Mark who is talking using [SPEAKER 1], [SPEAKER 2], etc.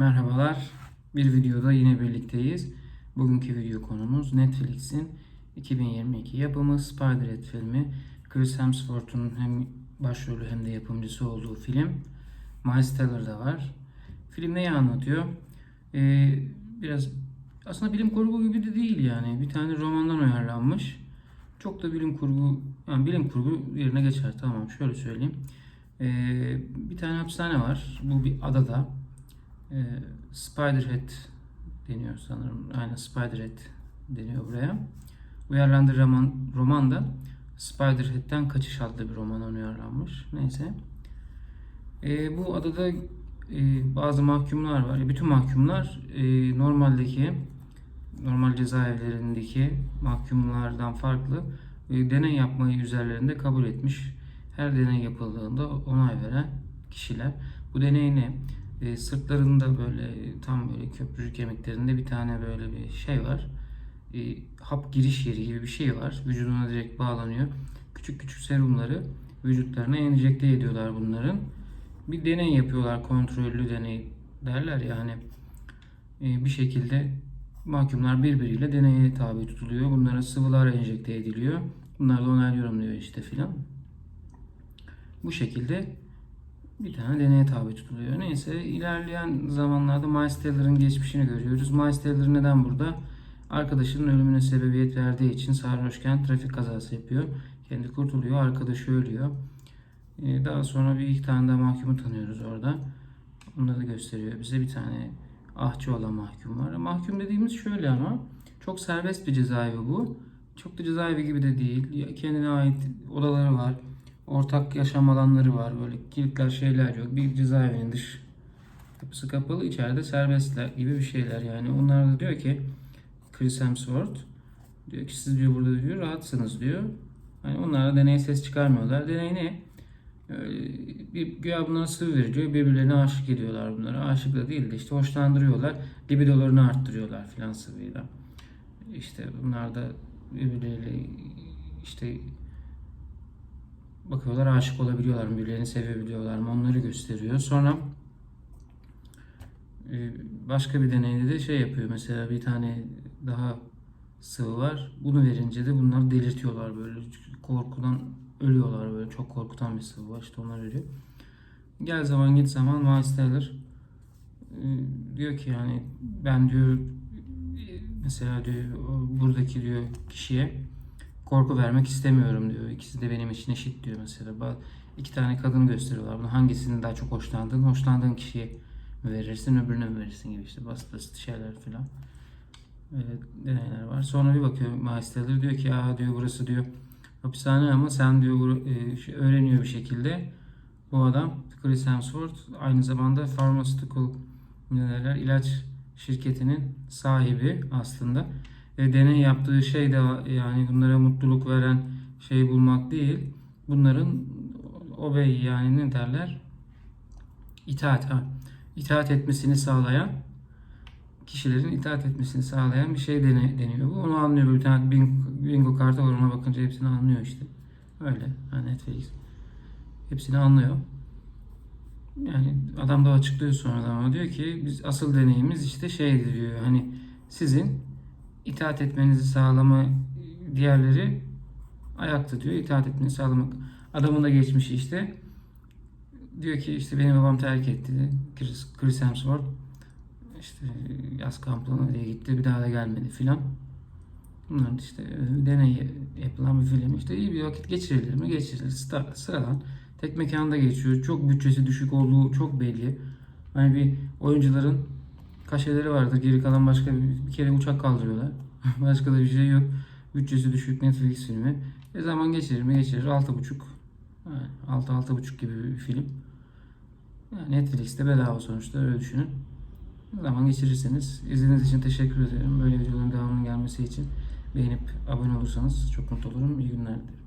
[SPEAKER 1] Merhabalar. Bir videoda yine birlikteyiz. Bugünkü video konumuz Netflix'in 2022 yapımı Spider-Man filmi. Chris Hemsworth'un hem başrolü hem de yapımcısı olduğu film. Miles Teller da var. Film neyi anlatıyor? Ee, biraz aslında bilim kurgu gibi de değil yani. Bir tane romandan uyarlanmış. Çok da bilim kurgu, yani bilim kurgu yerine geçer. Tamam şöyle söyleyeyim. Ee, bir tane hapishane var. Bu bir adada. Ee, Spiderhead deniyor sanırım. Aynen Spiderhead deniyor buraya. Uyarlandığı roman, roman da Spiderhead'den Kaçış adlı bir romandan uyarlanmış. Neyse. Ee, bu adada e, bazı mahkumlar var. Bütün mahkumlar e, normaldeki normal cezaevlerindeki mahkumlardan farklı e, deney yapmayı üzerlerinde kabul etmiş. Her deney yapıldığında onay veren kişiler. Bu deney ne? E, sırtlarında böyle tam böyle köprücük kemiklerinde bir tane böyle bir şey var. E, hap giriş yeri gibi bir şey var. Vücuduna direkt bağlanıyor. Küçük küçük serumları vücutlarına enjekte ediyorlar bunların. Bir deney yapıyorlar. Kontrollü deney derler yani. E, bir şekilde mahkumlar birbiriyle deneye tabi tutuluyor. Bunlara sıvılar enjekte ediliyor. Bunlar da onaylıyorum diyor işte filan. Bu şekilde bir tane deneye tabi tutuluyor. Neyse ilerleyen zamanlarda Miles Teller'ın geçmişini görüyoruz. Miles Teller neden burada? Arkadaşının ölümüne sebebiyet verdiği için sarhoşken trafik kazası yapıyor. Kendi kurtuluyor, arkadaşı ölüyor. Ee, Daha sonra bir iki tane daha mahkumu tanıyoruz orada. Onları da gösteriyor bize. Bir tane ahçı olan mahkum var. Mahkum dediğimiz şöyle ama çok serbest bir cezaevi bu. Çok da cezaevi gibi de değil. Kendine ait odaları var. Ortak yaşam alanları var. Böyle kilitler şeyler yok. Bir cezaevinin dış kapısı kapalı. içeride serbestler gibi bir şeyler. Yani onlar da diyor ki Chris Hemsworth diyor ki siz diyor burada diyor rahatsınız diyor. Hani onlar da deney ses çıkarmıyorlar. Deney ne? Bir güya bunlara sıvı veriliyor. Birbirlerine aşık ediyorlar bunlara. Aşık da değil de işte hoşlandırıyorlar. Libidolarını arttırıyorlar filan sıvıyla. İşte bunlar da birbirleriyle işte bakıyorlar aşık olabiliyorlar mı, birbirlerini sevebiliyorlar mı onları gösteriyor. Sonra e, başka bir deneyde de şey yapıyor mesela bir tane daha sıvı var. Bunu verince de bunlar delirtiyorlar böyle korkudan ölüyorlar böyle çok korkutan bir sıvı var işte onlar ölüyor. Gel zaman git zaman Miles e, diyor ki yani ben diyor e, mesela diyor buradaki diyor kişiye korku vermek istemiyorum diyor. İkisi de benim için eşit diyor mesela. İki tane kadın gösteriyorlar. Bunu hangisini daha çok hoşlandın? Hoşlandığın kişiye mi verirsin, öbürüne mi verirsin gibi işte basit basit şeyler filan. Öyle deneyler var. Sonra bir bakıyor Miles Teller diyor ki aa diyor burası diyor hapishane ama sen diyor e, şey, öğreniyor bir şekilde. Bu adam Chris Hemsworth aynı zamanda pharmaceutical ne derler ilaç şirketinin sahibi aslında. Ve deney yaptığı şey de yani bunlara mutluluk veren şey bulmak değil. Bunların obey yani ne derler? İtaat ha. İtaat etmesini sağlayan kişilerin itaat etmesini sağlayan bir şey dene, deniyor. Bu onu anlıyor. Bir tane bingo, bingo kartı var ona bakınca hepsini anlıyor işte. Öyle. Yani Netflix. Hepsini anlıyor. Yani adam da açıklıyor sonradan ama diyor ki biz asıl deneyimiz işte şey diyor hani sizin itaat etmenizi sağlama diğerleri ayakta diyor itaat etmenizi sağlamak. Adamın da geçmişi işte diyor ki işte benim babam terk etti Chris, Chris Hemsworth işte yaz kampına diye gitti bir daha da gelmedi filan. Bunlar işte e, deney yapılan bir film. İşte iyi bir vakit geçirilir mi? Geçirilir. Sıra- Sıradan. Tek mekanda geçiyor. Çok bütçesi düşük olduğu çok belli. Hani bir oyuncuların kaşeleri vardır. Geri kalan başka bir, bir kere uçak kaldırıyorlar. başka da bir şey yok. Bütçesi düşük Netflix filmi. E zaman geçirir mi? Geçirir. 6.5 yani 6-6.5 gibi bir film. Yani Netflix'te bedava sonuçta öyle düşünün. Zaman geçirirseniz. İzlediğiniz için teşekkür ederim. Böyle videoların devamının gelmesi için beğenip abone olursanız çok mutlu olurum. İyi günler dilerim.